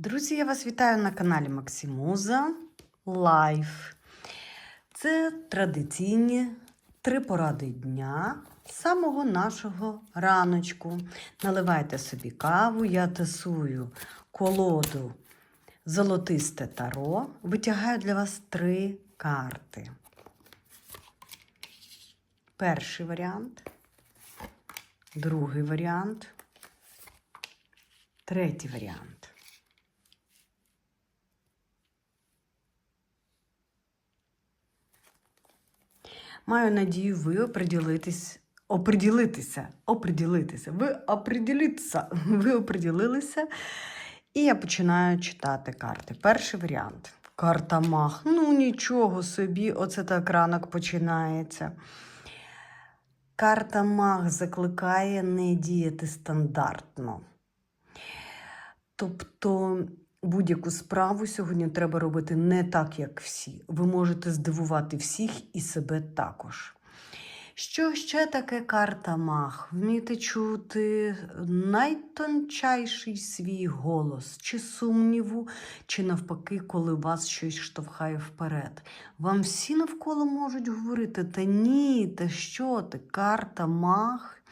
Друзі, я вас вітаю на каналі Максимуза Лайф. Це традиційні три поради дня самого нашого раночку. Наливайте собі каву, я тасую колоду Золотисте таро. Витягаю для вас три карти. Перший варіант, другий варіант, третій варіант. Маю надію, ви оприділитесь, оприділитися, оприділитися. Ви оприділитися, ви оприділилися. І я починаю читати карти. Перший варіант. Карта Мах. Ну, нічого собі, оце так ранок починається. Карта Мах закликає не діяти стандартно. Тобто будь-яку справу сьогодні треба робити не так, як всі. Ви можете здивувати всіх і себе також. Що ще таке карта Мах? Вміти чути найтончайший свій голос, чи сумніву, чи навпаки, коли вас щось штовхає вперед. Вам всі навколо можуть говорити: та ні, та що ти, карта Мах.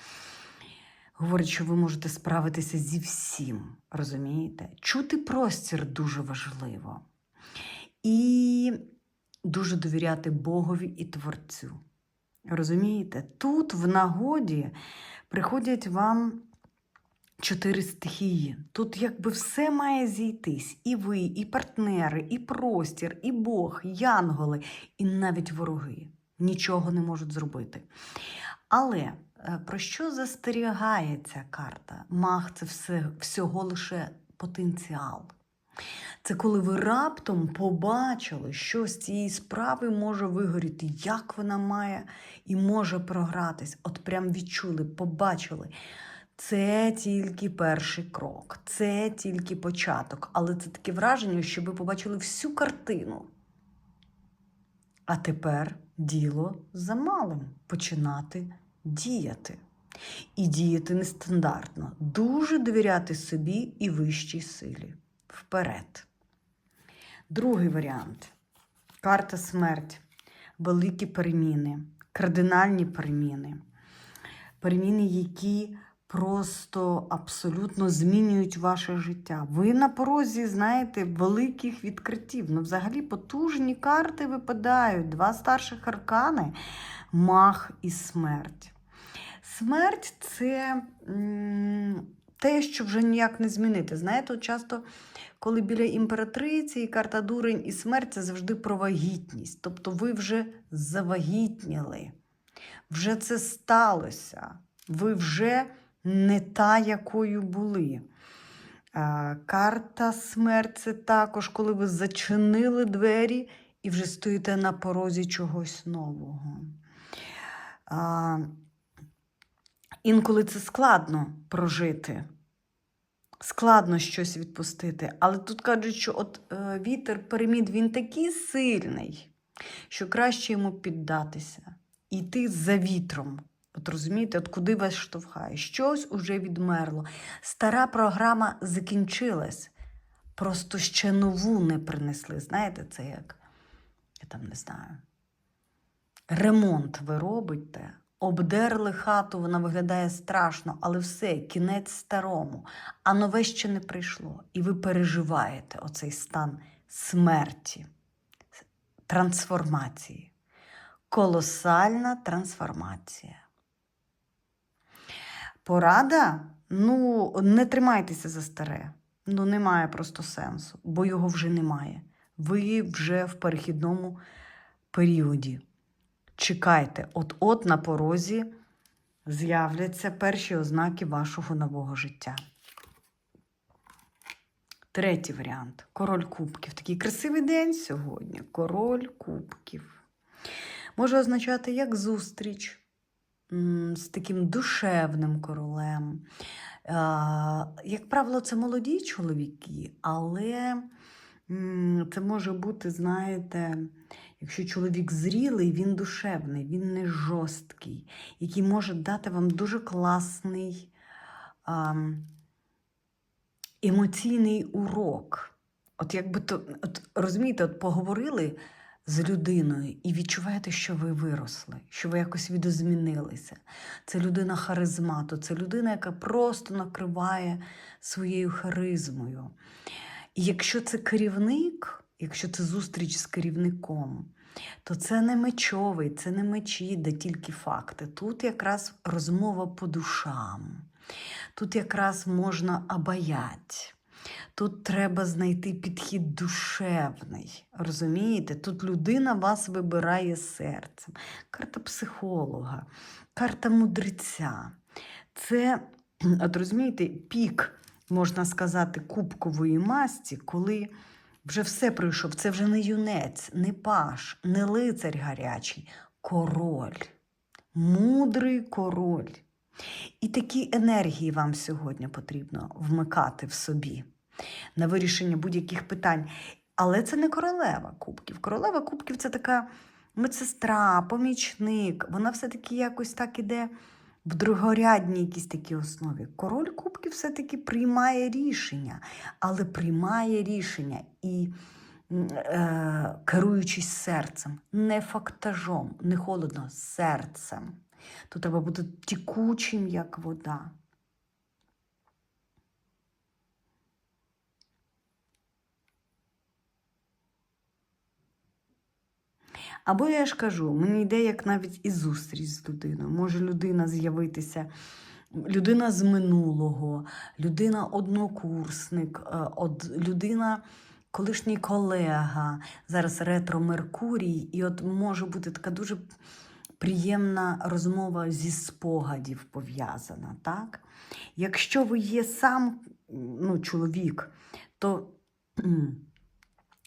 Говорить, що ви можете справитися зі всім, розумієте? Чути простір дуже важливо. І дуже довіряти Богові і Творцю. Розумієте? Тут в нагоді приходять вам чотири стихії. Тут якби все має зійтись. І ви, і партнери, і простір, і Бог, і янголи, і навіть вороги. Нічого не можуть зробити. Але про що застерігає ця карта? Мах це все, всього лише потенціал. Це коли ви раптом побачили, що з цієї справи може вигоріти, як вона має і може програтись. От прям відчули, побачили. Це тільки перший крок, це тільки початок. Але це таке враження, що ви побачили всю картину. А тепер діло за малим починати діяти. І діяти нестандартно. Дуже довіряти собі і вищій силі. Вперед. Другий варіант. Карта смерть. Великі переміни, кардинальні переміни. Переміни, які просто абсолютно змінюють ваше життя. Ви на порозі, знаєте, великих відкриттів. Ну, взагалі потужні карти випадають. Два старших аркани мах і смерть. Смерть це те, що вже ніяк не змінити. Знаєте, часто, коли біля імператриці і карта дурень і смерть це завжди про вагітність. Тобто ви вже завагітніли, вже це сталося, ви вже не та, якою були. Карта смерть це також, коли ви зачинили двері і вже стоїте на порозі чогось нового. Інколи це складно прожити, складно щось відпустити. Але тут кажуть, що от е, вітер перемін він такий сильний, що краще йому піддатися, йти за вітром. От розумієте, от куди вас штовхає? Щось уже відмерло. Стара програма закінчилась. Просто ще нову не принесли. Знаєте, це як, я там не знаю. Ремонт ви робите, обдерли хату, вона виглядає страшно, але все, кінець старому, а нове ще не прийшло. І ви переживаєте оцей стан смерті, трансформації. Колосальна трансформація. Порада? Ну, не тримайтеся за старе. Ну, немає просто сенсу, бо його вже немає. Ви вже в перехідному періоді. Чекайте, от-от на порозі з'являться перші ознаки вашого нового життя. Третій варіант король кубків. Такий красивий день сьогодні. Король кубків. Може означати як зустріч з таким душевним королем. Як правило, це молоді чоловіки, але це може бути, знаєте, Якщо чоловік зрілий, він душевний, він не жорсткий, який може дати вам дуже класний, емоційний урок. От якби то, от розумієте, от поговорили з людиною і відчуваєте, що ви виросли, що ви якось відозмінилися. Це людина харизмату, це людина, яка просто накриває своєю харизмою. І якщо це керівник, якщо це зустріч з керівником, то це не мечовий, це не мечі, де тільки факти. Тут якраз розмова по душам. Тут якраз можна обаять. Тут треба знайти підхід душевний. Розумієте? Тут людина вас вибирає серцем. Карта психолога, карта мудреця. Це, от розумієте, пік, можна сказати, кубкової масті, коли вже все прийшов. Це вже не юнець, не паш, не лицар гарячий, король. Мудрий король. І такі енергії вам сьогодні потрібно вмикати в собі на вирішення будь-яких питань. Але це не королева кубків. Королева кубків це така медсестра, помічник. Вона все-таки якось так іде в другорядній якійсь такій основі. Король кубків все-таки приймає рішення, але приймає рішення і е, керуючись серцем, не фактажом, не холодно, серцем. Тут треба бути тікучим, як вода. Або я ж кажу, мені йде як навіть і зустріч з людиною. Може людина з'явитися, людина з минулого, людина однокурсник, е, людина. Колишній колега, зараз ретро Меркурій, і от може бути така дуже приємна розмова зі спогадів пов'язана. так? Якщо ви є сам ну, чоловік, то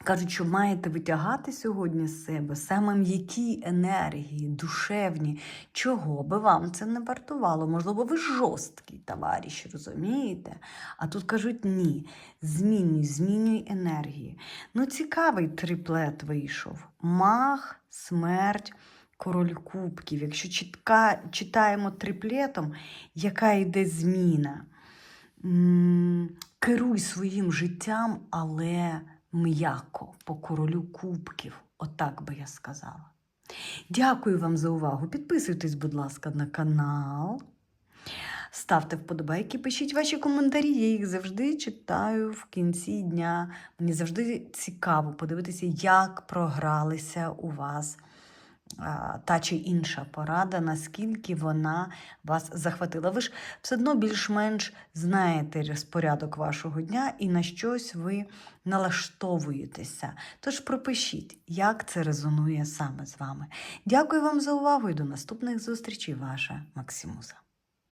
кажуть, що маєте витягати сьогодні з себе саме м'які енергії, душевні, чого би вам це не вартувало. Можливо, ви жорсткий товариш, розумієте? А тут кажуть ні. Змінюй, змінюй енергії. Ну, цікавий триплет вийшов. Мах, смерть. Король Кубків. Якщо чітка, читаємо триплетом, яка йде зміна? Керуй своїм життям, але м'яко по королю Кубків. Отак би я сказала. Дякую вам за увагу. Підписуйтесь, будь ласка, на канал. Ставте вподобайки, пишіть ваші коментарі. Я їх завжди читаю в кінці дня. Мені завжди цікаво подивитися, як програлися у вас та чи інша порада, наскільки вона вас захватила. Ви ж все одно більш-менш знаєте розпорядок вашого дня і на щось ви налаштовуєтеся. Тож пропишіть, як це резонує саме з вами. Дякую вам за увагу і до наступних зустрічей, ваша Максимуса.